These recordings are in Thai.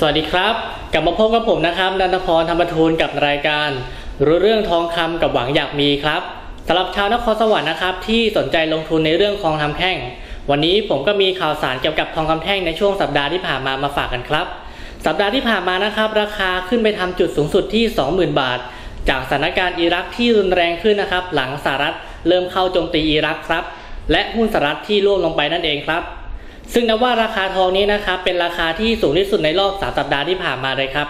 สวัสดีครับ กลับมาพบกับผมนะครับนันทพรธรรมทูลกับรายการ รู้เรื่องทองคำกับหวังอยากมีครับสำหรับชาวนครสวรรค์นะครับ ที่สนใจลงทุนในเรื่องทองคำแท่ง วันนี้ผมก็มีข่าวสารเกี่ยวกับทองคำแท่งในช่วงสัปดาห์ที่ผ่านมามาฝากกันครับ สัปดาห์ที่ผ่านมานะครับ ราคาขึ้นไปทำจุดสูงสุดที่ 20,000 บาท จากสถานการณ์อิรักที่รุนแรงขึ้นนะครับ หลังสหรัฐเริ่มเข้าโจมตีอิรักครับ และหุ้นสหรัฐที่ร่วงลงไปนั่นเองครับ ซึ่งนับว่าราคาทองนี้นะครับเป็นราคาที่สูงที่สุดในรอบสามสัปดาห์ที่ผ่านมาเลยครับ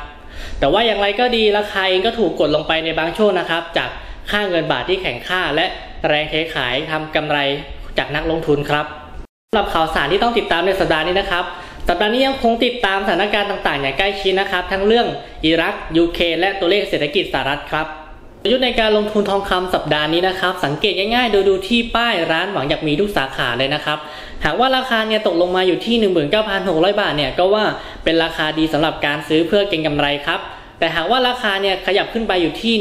แต่ว่าอย่างไรก็ดีราคาเองก็ถูกกดลงไปในบางช่วงนะครับ จากค่าเงินบาทที่แข็งค่า และแรงเทขายทำกำไรจากนักลงทุนครับสำหรับข่าวสารที่ต้องติดตามในสัปดาห์นี้นะครับสัปดาห์นี้ยังคงติดตามสถานการณ์ต่างๆ อย่างใกล้ชิดนะครับ ทั้งเรื่องอิรักยูเคและตัวเลขเศรษฐกิจสหรัฐครับ ยุทธ์ในการลงทุนทองคำสัปดาห์นี้นะครับ สังเกตง่ายๆ โดยดูที่ป้ายร้านหวังอยากมีทุกสาขาเลยนะครับ หากว่าราคาเนี่ยตกลงมาอยู่ที่ 19,600 บาทเนี่ยก็ว่าเป็นราคาดีสำหรับการซื้อเพื่อเก็งกำไรครับ แต่หากว่าราคาเนี่ยขยับขึ้นไปอยู่ที่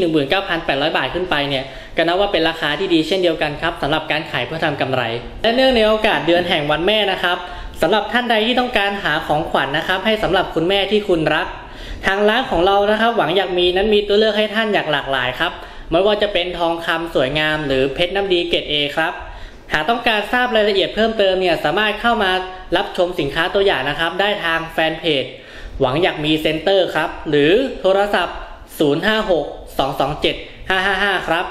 19,800 บาทขึ้นไปเนี่ยก็นับว่าเป็นราคาที่ดีเช่นเดียวกันครับสำหรับการขายเพื่อทำกำไร และเนื่องในโอกาสเดือนแห่งวันแม่นะครับสำหรับท่านใดที่ต้องการหาของขวัญนนะครับ ให้สำหรับคุณแม่ที่คุณรัก ทางร้านของเรานะครับ หวังอยากมีนั้นมีตัวเลือกให้ท่านอย่างหลากหลายครับไม่ว่าจะเป็นทองคำสวยงาม หรือเพชรน้ำดีเกรดเอครับหากต้องการทราบรายละเอียดเพิ่มเติมเนี่ยสามารถเข้ามารับชมสินค้าตัวอย่างนะครับ ได้ทางแฟนเพจหวังอยากมีเซ็นเตอร์ครับ หรือโทรศัพท์ 056-227-555 ครับ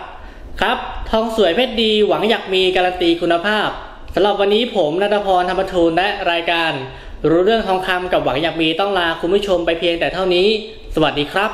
ครับ ทองสวยเพชรดีหวังอยากมีการันตีคุณภาพสำหรับวันนี้ผมนัทพรธรรมทูลและรายการ รู้เรื่องทองคำกับหวังอยากมีต้องลาคุณผู้ชมไปเพียงแต่เท่านี้ สวัสดีครับ